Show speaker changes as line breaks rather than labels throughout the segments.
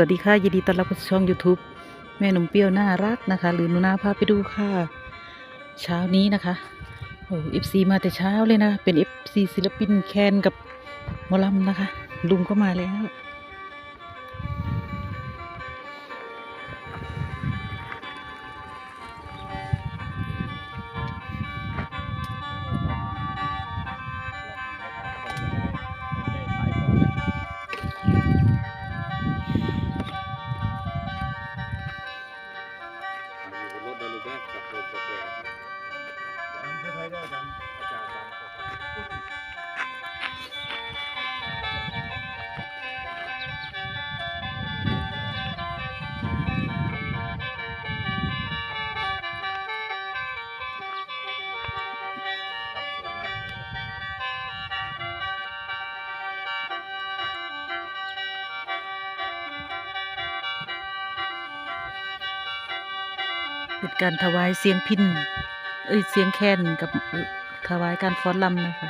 วัสดีค่ะยินดีต้อนรับเข้าสู่ช่อง YouTube แม่หนุ่มเปรี้ยวน่ารักนะคะ หรือหนูนาพาไปดูค่ะ เช้านี้นะคะโอ้เอฟซีมาแต่เช้าเลยนะ เป็นเอฟซีศิลปินแคนกับมอลำนะคะ ลุงก็มาแล้ว
เป็
นการถวายเสียงพินเอ้ยเสียงแคนกับถวายการฟ้อนลำนะคะ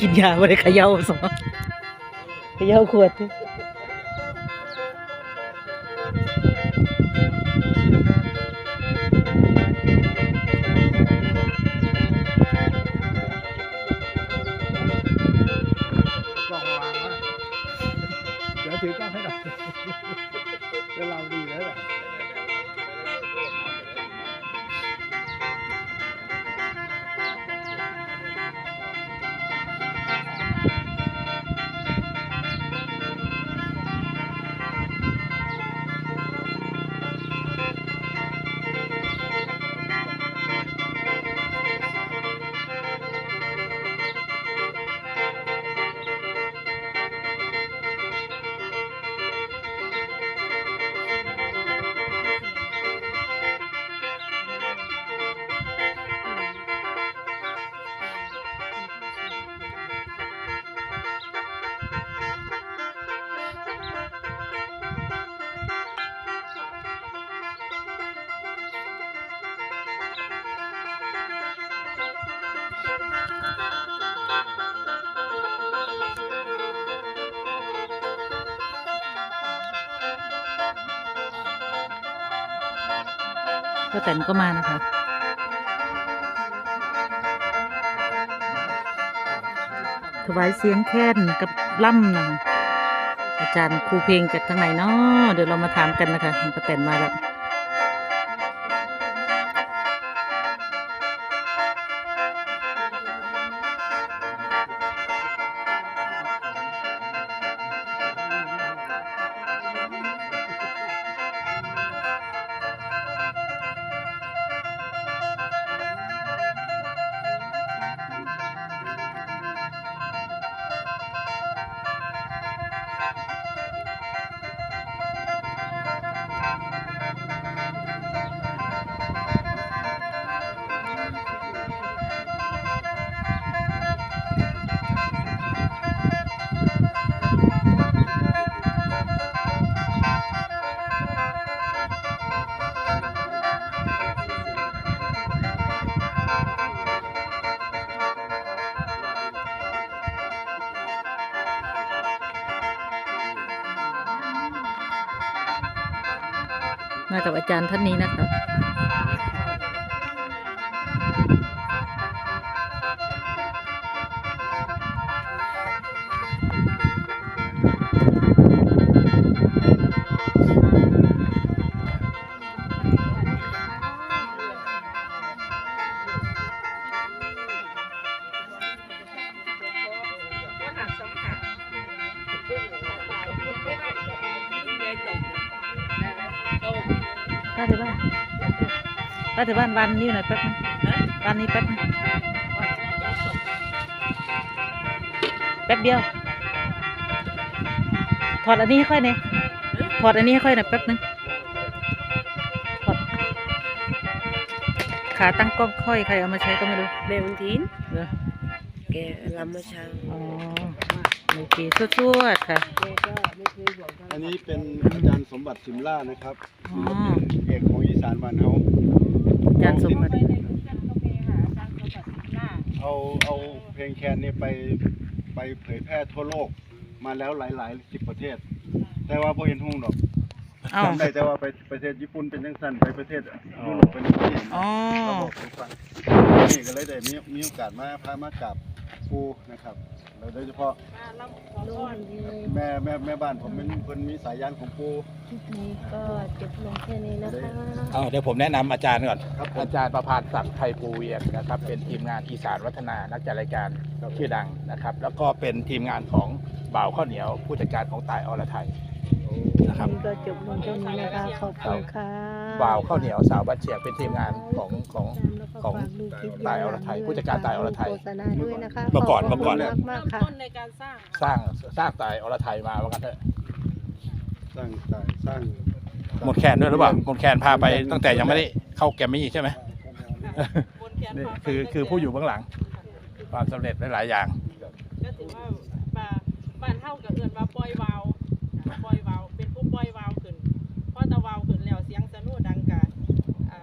กินยา
ไม่ได้เขย่าสมองเขย่าขวด
กล้องวางไว้เดี๋ยวถือกล้องให้หน่อยจะเราดี
ป้าแตนก็มานะคะ ถวายเสียงแค้นกับล่ำนะคะอาจารย์ครูเพลงจากทางไหนเนาะเดี๋ยวเรามาถามกันนะคะป้าแตนมาแล้ว กับอาจารย์ท่านนี้นะคะ ป้าที่บ้านวันนี้อยู่ไหนแป๊บนึงวันนี้แป๊บนึงแป๊บเดียว ถอดอันนี้ให้ค่อยเนี่ยถอดอันนี้ให้ค่อยหน่อยแป๊บนึงถอดขาตั้งกล้องค่อยใครเอามาใช้ก็ไม่รู้
เบลทิน
เหรอ
แกลำมาเช้า
อ๋อโอเคสวดๆค่ะ
แกก็ไม่เคยบอก
อันนี้เป็นอาจารย์สมบัติสิมล่านะครับ
อ๋อ
เอกของอีสานบ้านเฮา
อา จารย์สมบัติ
เอาเอาเพลงแคนนี่ไปไปเผยแพร่ทั่วโลกมาแล้วหลายหลายสิบประเทศ แต่ว่าพอเห็นหุ่งดอก
เอ้า
จำได้แต่ว่าไปประเทศญี่ปุ่นเป็นจังสั้นไปประเทศยุโรปเป็นที่
อ๋อ
เราบอกให้ฟังนี่ก็เลยได้มีมีโอกาสมาพามากราบครูนะครับแล้ว โดยเฉพาะ
นู่นเลย
แม่แม่แม่บ้านผมเป็นคนมีสายยานของปู
คลิปนี้ก็จบลงแค่นี้นะคะ
เอาเดี๋ยวผมแนะนำอาจารย์ก่อน
ครับผม
อาจารย์ประพานศักดิ์ไทยภูเวียงนะครับ เป็นทีมงานอีสานวัฒนานักจัดรายการชื่อดังนะครับ แล้วก็เป็นทีมงานของบ่าวข้าวเหนียวผู้จัดการของตายอรไทย นะครับ
นี่ก็จบลงแค่นี้นะคะ ขอบคุณค่ะ
บ่าวข้าวเหนียวสาวบัดเฉียงเป็นทีมงานของของ ของตายอรไทยผู้จัดการตายอรไทย
โฆษณาด้วยนะคะ
เมื่อก่อน
ขบคุณ
เมื่อก่อน
มากๆค่ะ
ต้นในการสร้าง
สร้างสร้างตายอรไทยมาว่ากันเถอะ
สร้างสร้างสร้าง
หมดแคนด้วยหรือเปล่าหมดแคนพาไปตั้งแต่ยังไม่ได้เข้าแกรมมี่ใช่ไหม
บนเทียน
นี่
พาไป
คือคือผู้อยู่เบื้องหลัง ความสำเร็จหลายๆอย่าง
ก็ถือว่าบ้านบ้านเท่ากับเอื่นว่าปล่อยวาว ปล่อยวาวเป็นผู้ปล่อยวาวขึ้นเพราะตะวาวขึ้นแล้วเสียงสนุดังกาอ่า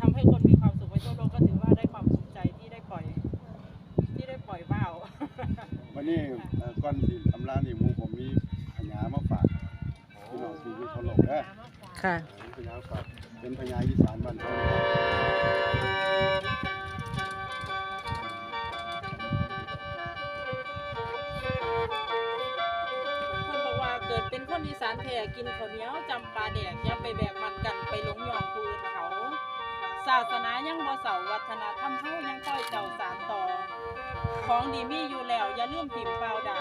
ทำให้คนมีความสุขไปทั่วโลกก็ถือว่าได้ความภูมิใจที่ได้ปล่อย ที่ได้ปล่อยวาว
วันนี้เอ่อก้อนสีตำรานี่หมูผมมีพญามาฝากพี่น้องที่อยู่ทั่วโลกนะ
ค่ะ
พญาฝากเป็นพญาอีสานบ้านเฮา
คนอีสานแท้กินข้าวเหนียวจำปลาแดกอย่าไปแบกมันกันไปหลงยองผู้อื่นเขา ศาสนายังบ่เสาวัฒนธรรมเฮายังต้อยเจ้าสารต่อ ของดีมีอยู่แล้วอย่าลืมถิ่มเปล่าใด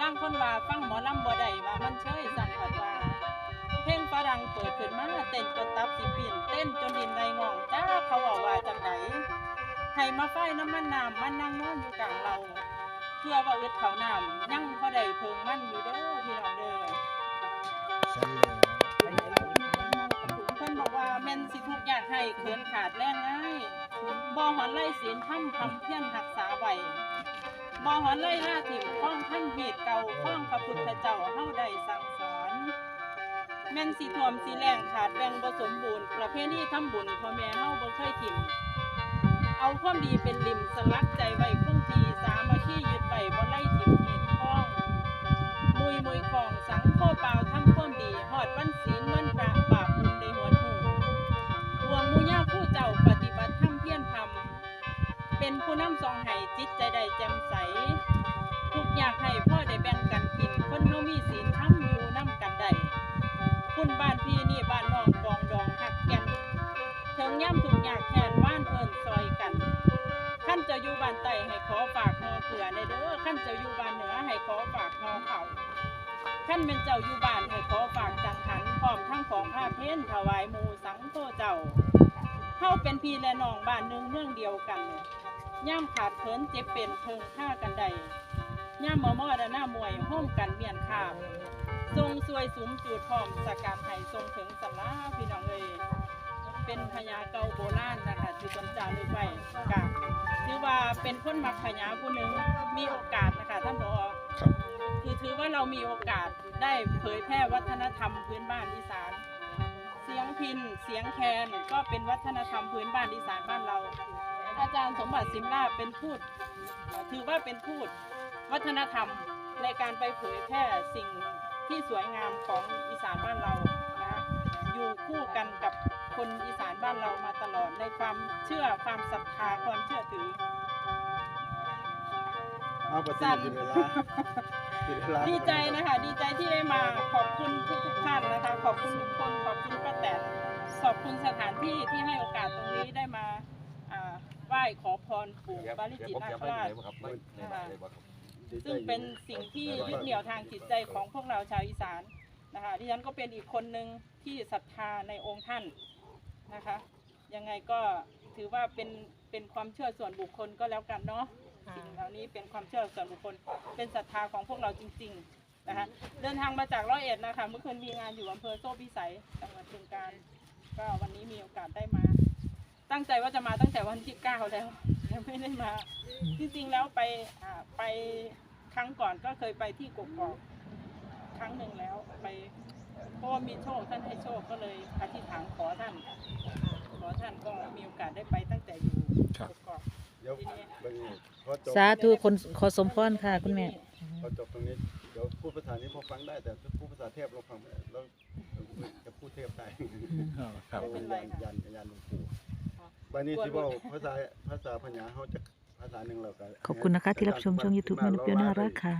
ร่างคนว่าฟังหมอลำบ่ได้ว่ามันเชยสั่งผัดว่าเพลงฝรั่งเปิดขึ้นมาเต้นจนตับสิปิ่นเต้นจนดินไรงองจ้าเขาเอาว่าจังไดให้มาไฟน้ำมันน้ำมันนั่งนอนอยู่กลางเรา เพื่อว่าอึดเขาน้ำยังพอได้เพิงมั่นอยู่เด้อพี่น้องเด้อเพิ่นบอกว่าแม่นสิทุกอย่างให้เขินขาดแรงง่ายบ่หอนไล่ศีลทำคำเพียรรักษาไหวบ่หอนไล่ล่าถิ่มข้องท่านเหตุเก่าข้องพระพุทธเจ้าเฮาได้สั่งสอนแม่นสิทวมสิแรงขาดแบ่งบ่สมบูรณ์ประเพณีทำบุญพ่อแม่เฮาบ่เคยถิ่มเอาความดีเป็นริมสลักใจไว้คงทีสามัคคียึด บ่ไล่ถิ่มกินข้องมุยมุยของสังข้อเปล่าทำความดีหอดวันศีลวันพระบาปบุญในหัวหูรวมมูญ่าผู้เจ้าปฏิบัติธรรมเพียรธรรม เป็นผู้นำซองไห้จิตใจใดแจ่มใส ทุกอยากให้พ่อได้แบ่งกันกิน คนเฮามีศีลทำอยู่นำกันได้คุณบ้านพี่นี่บ้านน้องกองดองหักแกนเถิงย่ำถุกอยากแทนบ้านเอิญซอย จะอยู่บ้านใต้ให้ขอฝากหอเผื่อในเด้อขั้นเจะอยู่บ้านเหนือให้ขอฝากหอเขาขั้นเป็นเจ้าอยู่บ้านให้ขอฝากจังหันพร้อมทั้งของผ้าเพ้นถวายมูสังโฆเจ้าเฮาเป็นพี่และน้องบ้านหนึงเมืองเดียวกันย่ามขาดเขินเจ็บเป็นเพิงฆ่ากันใดย่ามหมอมอดหน้ามวยห้อมกันเมียนขาบทรงสวยสุมจูดพร้อมสการไห้ทรงถึงสำลาพี่น้องเอยเป็นพญาเก่าโบราณนะคะที่ตนจารึกไว้กะ ถือว่าเป็นคนมักพญาผู้หนึ่งมีโอกาสนะคะท่านผอ
ครับ
คือถือว่าเรามีโอกาสได้เผยแพร่วัฒนธรรมพื้นบ้านอีสาน เสียงพินเสียงแคนก็เป็นวัฒนธรรมพื้นบ้านอีสานบ้านเรา อาจารย์สมบัติสิมลาบเป็นทูตเอ่อถือว่าเป็นทูตวัฒนธรรมในการไปเผยแพร่สิ่งที่สวยงามของอีสานบ้านเรานะอยู่คู่กันกับ คนอีสานบ้านเรามาตลอดในความเชื่อความศรัทธาความเชื่อถือ
เอาปฏิ
สั่น
ทินเวลาทินเวลา
ดีใจนะคะดีใจที่ได้มาขอบคุณทุกทุกๆท่านนะคะ ขอบคุณทุกคนขอบคุณป้าแตนขอบคุณสถานที่ที่ให้โอกาสตรงนี้ได้มาอ่าไหว้ขอพรปู่ปาริจิตนาคราช
ดีใจ
ซึ่งเป็นสิ่งที่ยึดเหนี่ยวทางจิตใจของพวกเราชาวอีสานนะคะดิฉันก็เป็นอีกคนหนึ่งที่ศรัทธาในองค์ท่าน นะคะ ยังไงก็ถือว่าเป็นเป็นความเชื่อส่วนบุคคลก็แล้วกันเนาะสิ่งเหล่านี้เป็นความเชื่อส่วนบุคคล เป็นศรัทธาของพวกเราจริง ๆนะคะ เดินทางมาจากร้อยเอ็ดนะคะ เมื่อคืนมีงานอยู่อำเภอโซ่พิสัยจังหวัดบึงกาฬก็วันนี้มีโอกาสได้มา ตั้งใจว่าจะมาตั้งแต่วันที่เก้าแล้วยังไม่ได้มาจริงๆแล้วไปอ่าไปครั้งก่อนก็เคยไปที่กกอกครั้งหนึ่งแล้วไปเพราะว่ามีโชคท่านให้โชคก็เลยอธิษฐานขอท่านขอท่านก็ มีโอกาสได้ไปตั้งแต่อยู่
ครับ
กกอก
เดี๋ยวเบิ่งนี่พอจบ
สาธุคนขอสมพรค่ะคุณแม่
พอจบตรงนี้เดี๋ยวพูดภาษานี้พอฟังได้แต่พูดภาษาเทพเราฟังไม่ได้เราจะพูดเทพได้
ครับ
ไม่เป็นไรค่ะ
ยันยันหลวงปู่บัดนี้ที่ว่าภาษาภาษาพญาเขาจะภาษาหนึ่งเราก็
ขอบคุณนะคะที่รับชมช่อง YouTube แม่นกเปียวน่ารักค่ะ